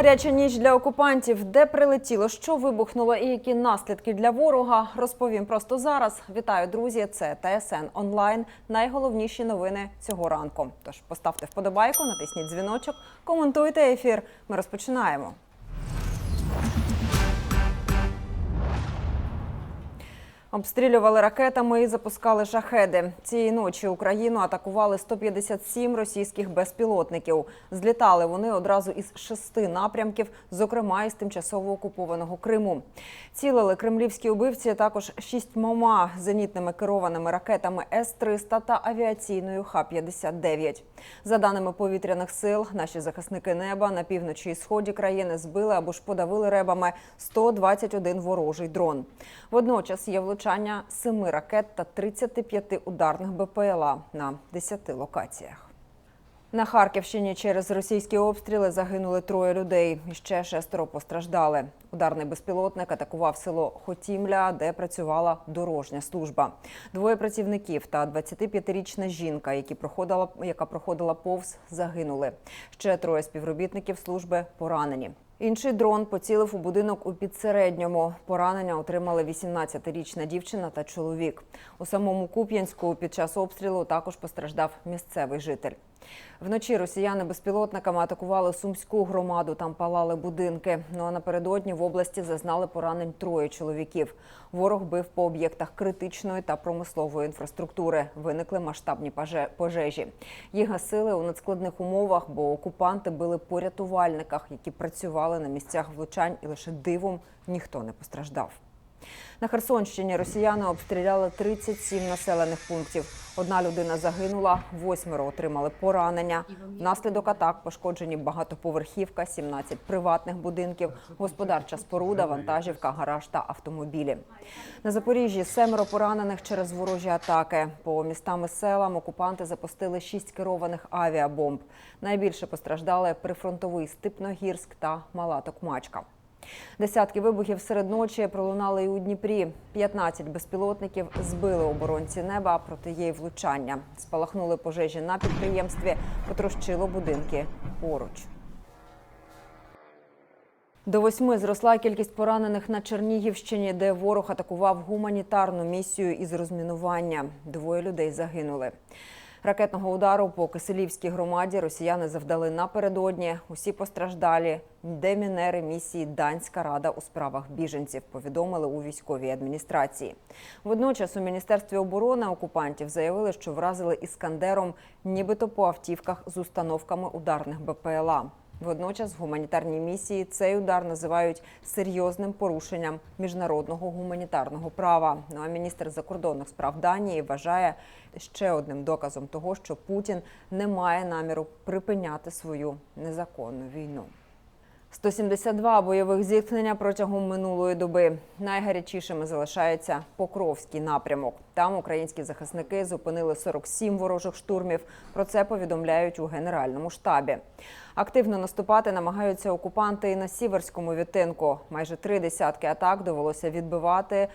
Гаряча ніч для окупантів, де прилетіло, що вибухнуло і які наслідки для ворога, розповім просто зараз. Вітаю, друзі! Це ТСН онлайн. Найголовніші новини цього ранку. Тож поставте вподобайку, натисніть дзвіночок, коментуйте ефір. Ми розпочинаємо. Обстрілювали ракетами і запускали шахеди. Цієї ночі Україну атакували 157 російських безпілотників. Злітали вони одразу із шести напрямків, зокрема із тимчасово окупованого Криму. Цілили кремлівські убивці також шістьмома зенітними керованими ракетами С-300 та авіаційною Х-59. За даними повітряних сил, наші захисники неба на півночі і сході країни збили або ж подавили ребами 121 ворожий дрон. Водночас є влучання семи ракет та 35 ударних БПЛА на 10 локаціях. На Харківщині через російські обстріли загинули троє людей. Ще шестеро постраждали. Ударний безпілотник атакував село Хотімля, де працювала дорожня служба. Двоє працівників та 25-річна жінка, які проходила, яка проходила повз, загинули. Ще троє співробітників служби поранені. Інший дрон поцілив у будинок у підсередньому. Поранення отримали 18-річна дівчина та чоловік. У самому Куп'янську під час обстрілу також постраждав місцевий житель. Вночі росіяни безпілотниками атакували сумську громаду. Там палали будинки. Ну а напередодні в області зазнали поранень троє чоловіків. Ворог бив по об'єктах критичної та промислової інфраструктури. Виникли масштабні пожежі. Їх гасили у надскладних умовах, бо окупанти били по рятувальниках, які працювали на місцях влучань, і лише дивом ніхто не постраждав. На Херсонщині росіяни обстріляли 37 населених пунктів. Одна людина загинула, восьмеро отримали поранення. Внаслідок атак пошкоджені багатоповерхівка, 17 приватних будинків, господарча споруда, вантажівка, гараж та автомобілі. На Запоріжжі семеро поранених через ворожі атаки. По містам і селам окупанти запустили шість керованих авіабомб. Найбільше постраждали прифронтовий Степногірськ та Мала Токмачка. Десятки вибухів серед ночі пролунали і у Дніпрі. 15 безпілотників збили оборонці неба, проти й влучання. Спалахнули пожежі на підприємстві, потрощило будинки поруч. До восьми зросла кількість поранених на Чернігівщині, де ворог атакував гуманітарну місію із розмінування. Двоє людей загинули. Ракетного удару по Киселівській громаді росіяни завдали напередодні. Усі постраждалі. Демінери місії Данська рада у справах біженців повідомили у військовій адміністрації. Водночас у міністерстві оборони окупантів заявили, що вразили іскандером, нібито по автівках з установками ударних БПЛА. Водночас в гуманітарній місії цей удар називають серйозним порушенням міжнародного гуманітарного права. Ну а міністр закордонних справ Данії вважає ще одним доказом того, що Путін не має наміру припиняти свою незаконну війну. 172 бойових зіткнення протягом минулої доби. Найгарячішими залишається Покровський напрямок. Там українські захисники зупинили 47 ворожих штурмів. Про це повідомляють у генеральному штабі. Активно наступати намагаються окупанти і на сіверському відтинку. Майже три десятки атак довелося відбивати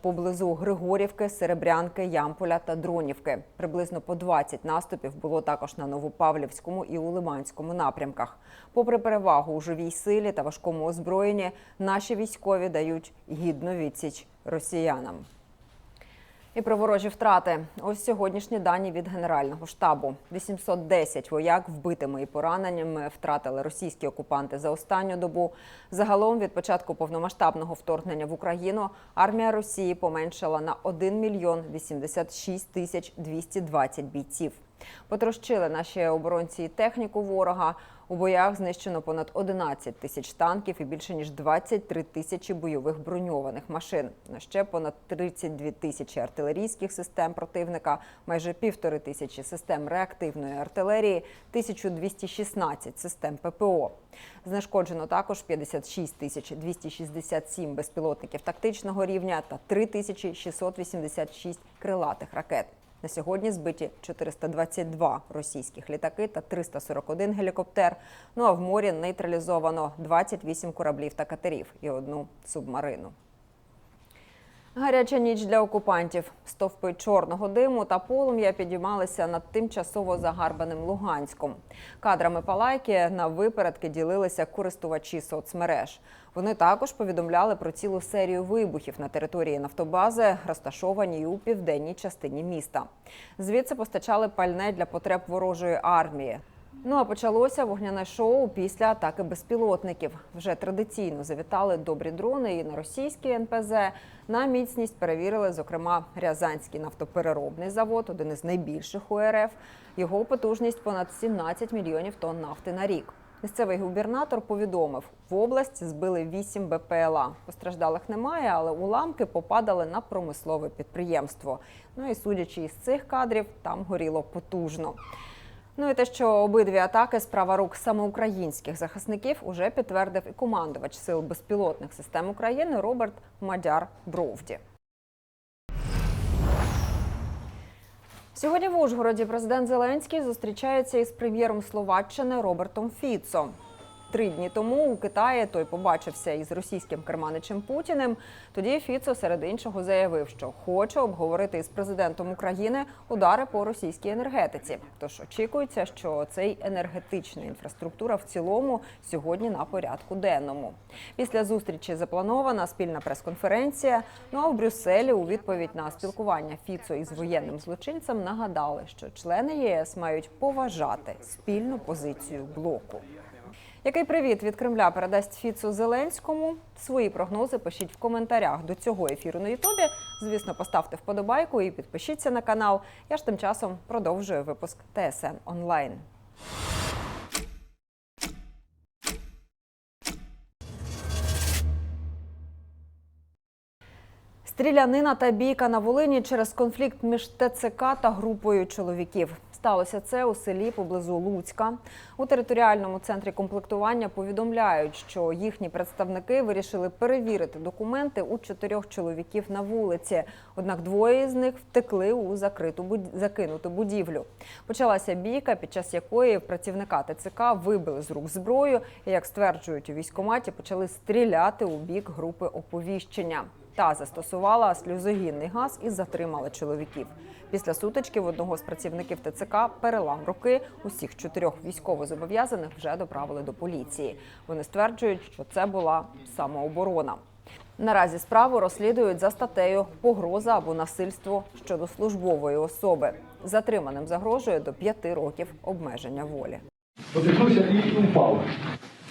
поблизу Григорівки, Серебрянки, Ямполя та Дронівки. Приблизно по 20 наступів було також на Новопавлівському і у Лиманському напрямках. Попри перевагу у живій силі та важкому озброєнні, наші військові дають гідну відсіч росіянам. І про ворожі втрати. Ось сьогоднішні дані від Генерального штабу. 810 вояк вбитими і пораненнями втратили російські окупанти за останню добу. Загалом від початку повномасштабного вторгнення в Україну армія Росії поменшала на 1 мільйон 86 тисяч 220 бійців. Потрощили наші оборонці і техніку ворога. У боях знищено понад 11 тисяч танків і більше ніж 23 тисячі бойових броньованих машин. На ще понад 32 тисячі артилерійських систем противника, майже півтори тисячі систем реактивної артилерії, 1216 систем ППО. Знешкоджено також 56 тисяч 267 безпілотників тактичного рівня та 3686 крилатих ракет. На сьогодні збиті 422 російських літаки та 341 гелікоптер. Ну а в морі нейтралізовано 28 кораблів та катерів і одну субмарину. Гаряча ніч для окупантів. Стовпи чорного диму та полум'я підіймалися над тимчасово загарбаним Луганськом. Кадрами палайки на випередки ділилися користувачі соцмереж. Вони також повідомляли про цілу серію вибухів на території нафтобази, розташованій у південній частині міста. Звідси постачали пальне для потреб ворожої армії. Ну а почалося вогняне шоу після атаки безпілотників. Вже традиційно завітали добрі дрони і на російський НПЗ. На міцність перевірили, зокрема, Рязанський нафтопереробний завод, один із найбільших у РФ. Його потужність понад 17 мільйонів тонн нафти на рік. Місцевий губернатор повідомив, в область збили 8 БПЛА. Постраждалих немає, але уламки попадали на промислове підприємство. Ну і судячи із цих кадрів, там горіло потужно. Ну і те, що обидві атаки справа рук саме українських захисників уже підтвердив і командувач сил безпілотних систем України Роберт Мадяр Бровді. Сьогодні в Ужгороді президент Зеленський зустрічається із прем'єром Словаччини Робертом Фіцо. Три дні тому у Китаї той побачився із російським керманичем Путіним. Тоді Фіцо серед іншого заявив, що хоче обговорити із президентом України удари по російській енергетиці. Тож очікується, що цей енергетична інфраструктура в цілому сьогодні на порядку денному. Після зустрічі запланована спільна прес-конференція. Ну а в Брюсселі у відповідь на спілкування Фіцо із воєнним злочинцем нагадали, що члени єС мають поважати спільну позицію блоку. Який привіт від Кремля передасть Фіцу Зеленському? Свої прогнози пишіть в коментарях до цього ефіру на Ютубі. Звісно, поставте вподобайку і підпишіться на канал. Я ж тим часом продовжую випуск ТСН онлайн. Стрілянина та бійка на Волині через конфлікт між ТЦК та групою чоловіків. Сталося це у селі поблизу Луцька. У територіальному центрі комплектування повідомляють, що їхні представники вирішили перевірити документи у чотирьох чоловіків на вулиці. Однак двоє з них втекли у закриту закинуту будівлю. Почалася бійка, під час якої працівника ТЦК вибили з рук зброю і, як стверджують у військкоматі, почали стріляти у бік групи оповіщення. Та застосувала сльозогінний газ і затримала чоловіків. Після сутички в одного з працівників ТЦК перелам руки. Усіх чотирьох військовозобов'язаних вже доправили до поліції. Вони стверджують, що це була самооборона. Наразі справу розслідують за статтею погроза або насильство щодо службової особи. Затриманим загрожує до п'яти років обмеження волі. Подивився і упав.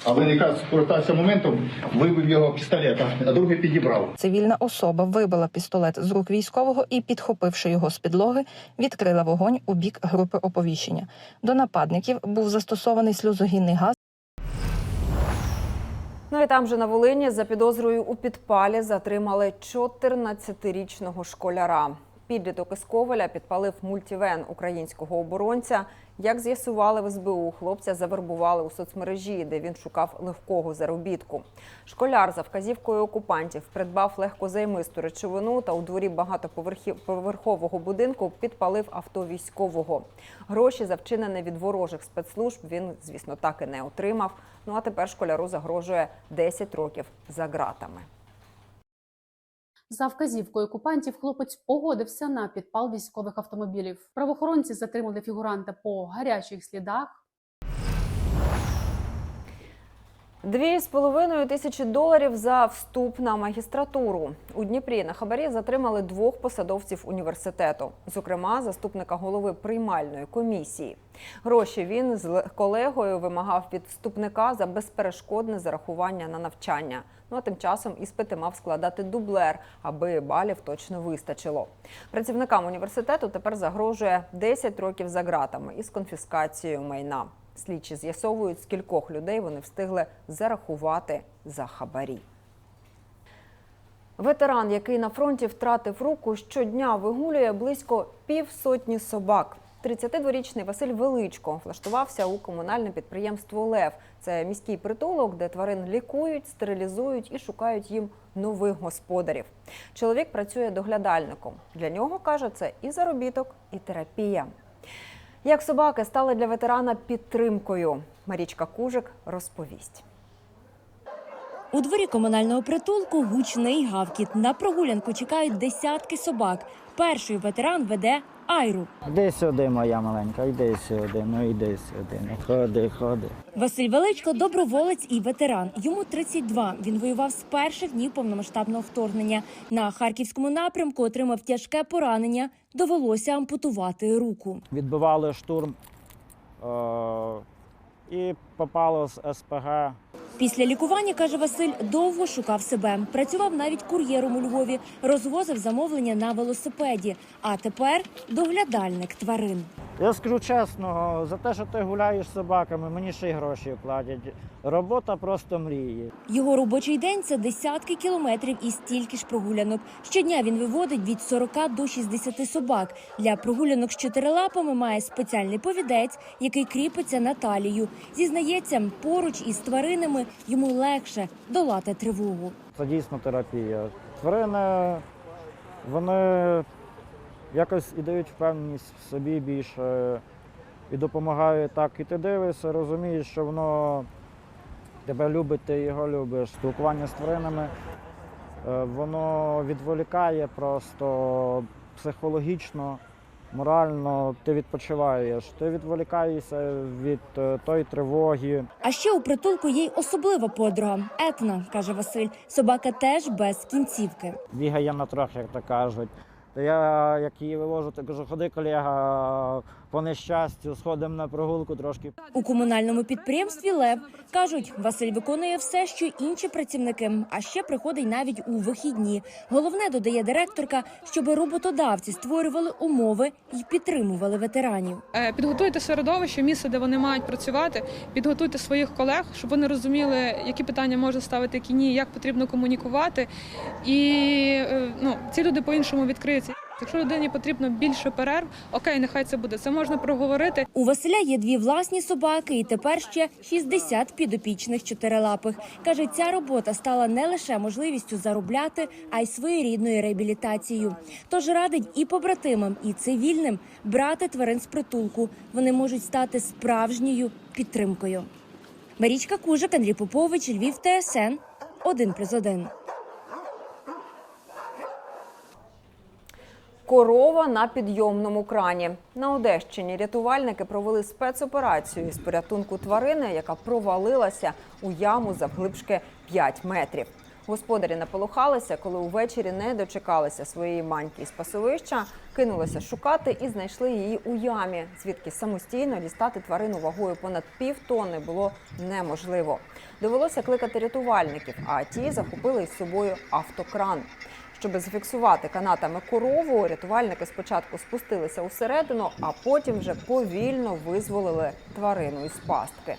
А він якраз скористався моментом, вибив його пістолета, а другий підібрав. Цивільна особа вибила пістолет з рук військового і, підхопивши його з підлоги, відкрила вогонь у бік групи оповіщення. До нападників був застосований сльозогінний газ. Ну і там же на Волині за підозрою у підпалі затримали 14-річного школяра. Підліток із Коваля підпалив мультівен українського оборонця. Як з'ясували в СБУ, хлопця завербували у соцмережі, де він шукав легкого заробітку. Школяр за вказівкою окупантів придбав легкозаймисту речовину та у дворі багатоповерхового будинку підпалив авто військового. Гроші за вчинене від ворожих спецслужб він, звісно, так і не отримав. Ну а тепер школяру загрожує 10 років за ґратами. За вказівкою окупантів хлопець погодився на підпал військових автомобілів. Правоохоронці затримали фігуранта по гарячих слідах. Дві з половиною тисячі доларів за вступ на магістратуру у Дніпрі на хабарі затримали двох посадовців університету, зокрема заступника голови приймальної комісії. Гроші він з колегою вимагав від вступника за безперешкодне зарахування на навчання. Ну а тим часом іспити мав складати дублер, аби балів точно вистачило. Працівникам університету тепер загрожує 10 років за ґратами із конфіскацією майна. Слідчі з'ясовують, скількох людей вони встигли зарахувати за хабарі. Ветеран, який на фронті втратив руку, щодня вигулює близько півсотні собак. 32-річний Василь Величко влаштувався у комунальне підприємство Лев. Це міський притулок, де тварин лікують, стерилізують і шукають їм нових господарів. Чоловік працює доглядальником. Для нього каже, це і заробіток, і терапія. Як собаки стали для ветерана підтримкою, Марічка Кужик розповість. У дворі комунального притулку гучний гавкіт. На прогулянку чекають десятки собак. Перший ветеран веде Айру. Йди сюди, моя маленька, йди сюди, ну йди сюди, ну ходи, ходи. Василь Величко доброволець і ветеран. Йому 32. Він воював з перших днів повномасштабного вторгнення. На харківському напрямку отримав тяжке поранення. Довелося ампутувати руку. Відбивали штурм е- і попало з СПГ. Після лікування каже Василь, довго шукав себе. Працював навіть кур'єром у Львові, розвозив замовлення на велосипеді. А тепер доглядальник тварин. Я скажу чесно, за те, що ти гуляєш з собаками, мені ще й гроші платять. Робота просто мрії. Його робочий день це десятки кілометрів і стільки ж прогулянок. Щодня він виводить від 40 до 60 собак. Для прогулянок з чотирилапами має спеціальний повідець, який кріпиться на талію. Зізнається, поруч із тваринами йому легше долати тривогу. Це дійсно терапія. Тварини вони якось і дають впевненість в собі більше і допомагають так. І ти дивишся, розумієш, що воно тебе любить, ти його любиш. Спілкування з тваринами е, воно відволікає просто психологічно, морально. Ти відпочиваєш, ти відволікаєшся від е, тої тривоги. А ще у притулку є й особлива подруга Етна, каже Василь. Собака теж без кінцівки. бігає на трьох, як то кажуть. Я, як її вивожу, то кажу, ходи, колега, по нещастю, сходимо на прогулку трошки. У комунальному підприємстві Лев кажуть, Василь виконує все, що інші працівники, а ще приходить навіть у вихідні. Головне додає директорка, щоб роботодавці створювали умови і підтримували ветеранів. Е, Підготуйте середовище, місце, де вони мають працювати. Підготуйте своїх колег, щоб вони розуміли, які питання можна ставити, які ні, як потрібно комунікувати. І е, ну, ці люди по-іншому відкриються. Якщо людині потрібно більше перерв, окей, нехай це буде. Це можна проговорити. У Василя є дві власні собаки, і тепер ще 60 підопічних чотирилапих. Каже, ця робота стала не лише можливістю заробляти, а й своєрідною реабілітацією. Тож радить і побратимам, і цивільним брати тварин з притулку. Вони можуть стати справжньою підтримкою. Марічка Кужик, Андрій Попович, Львів, ТСН 1+,1. Корова на підйомному крані. На Одещині рятувальники провели спецоперацію із порятунку тварини, яка провалилася у яму завглибшки 5 метрів. Господарі наполохалися, коли увечері не дочекалися своєї маньки із пасовища, кинулися шукати і знайшли її у ямі, звідки самостійно дістати тварину вагою понад пів тонни було неможливо. Довелося кликати рятувальників, а ті захопили із собою автокран. Щоб зафіксувати канатами корову, рятувальники спочатку спустилися усередину, а потім вже повільно визволили тварину із пастки.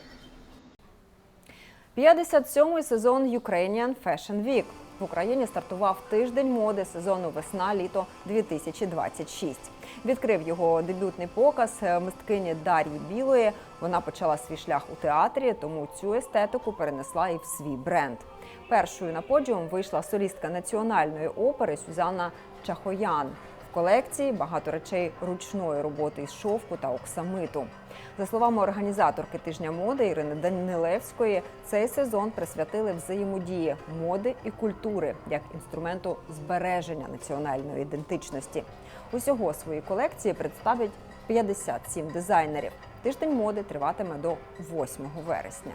57-й сезон Ukrainian Fashion Week. В Україні стартував тиждень моди сезону весна-літо 2026. Відкрив його дебютний показ е, мисткині Дар'ї Білої. Вона почала свій шлях у театрі, тому цю естетику перенесла і в свій бренд. Першою на подіум вийшла солістка національної опери Сюзанна Чахоян. Колекції багато речей ручної роботи із шовку та оксамиту. За словами організаторки тижня моди Ірини Данилевської, цей сезон присвятили взаємодії моди і культури як інструменту збереження національної ідентичності. Усього свої колекції представлять 57 дизайнерів. Тиждень моди триватиме до 8 вересня.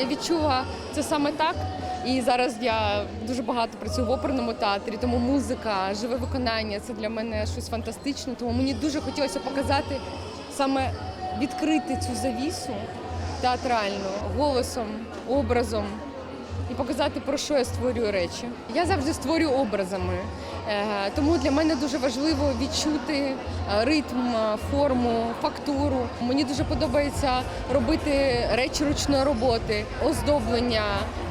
Я відчула це саме так. І зараз я дуже багато працюю в оперному театрі, тому музика, живе виконання це для мене щось фантастичне. Тому мені дуже хотілося показати саме відкрити цю завісу театральну голосом, образом і показати, про що я створюю речі. Я завжди створюю образами, тому для мене дуже важливо відчути е, ритм, е, форму, фактуру. Мені дуже подобається робити речі ручної роботи, оздоблення,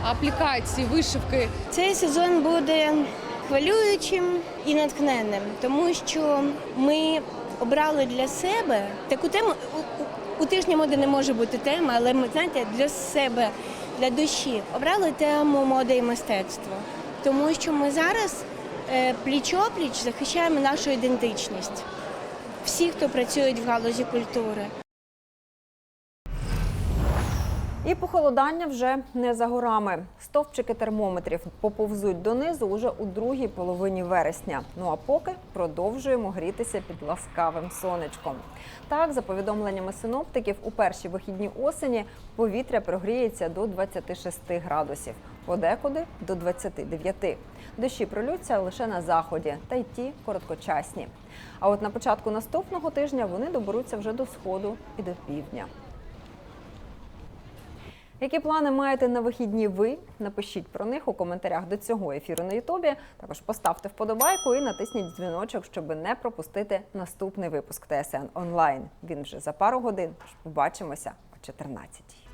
аплікації, вишивки. Цей сезон буде хвилюючим і натхненним, тому що ми обрали для себе таку тему. у- тижні моди не може бути тема, але ми знаєте, для себе, для душі обрали тему моди і мистецтва, тому що ми зараз е, пліч-опліч захищаємо нашу ідентичність. Всі, хто працюють в галузі культури. І похолодання вже не за горами. Стовпчики термометрів поповзуть донизу уже у другій половині вересня. Ну а поки продовжуємо грітися під ласкавим сонечком. Так, за повідомленнями синоптиків, у перші вихідні осені повітря прогріється до 26 градусів, подекуди до 29. Дощі пролються лише на заході, та й ті короткочасні. А от на початку наступного тижня вони доберуться вже до сходу і до півдня. Які плани маєте на вихідні ви? Напишіть про них у коментарях до цього ефіру на Ютубі. Також поставте вподобайку і натисніть дзвіночок, щоб не пропустити наступний випуск ТСН онлайн. Він вже за пару годин. Побачимося о 14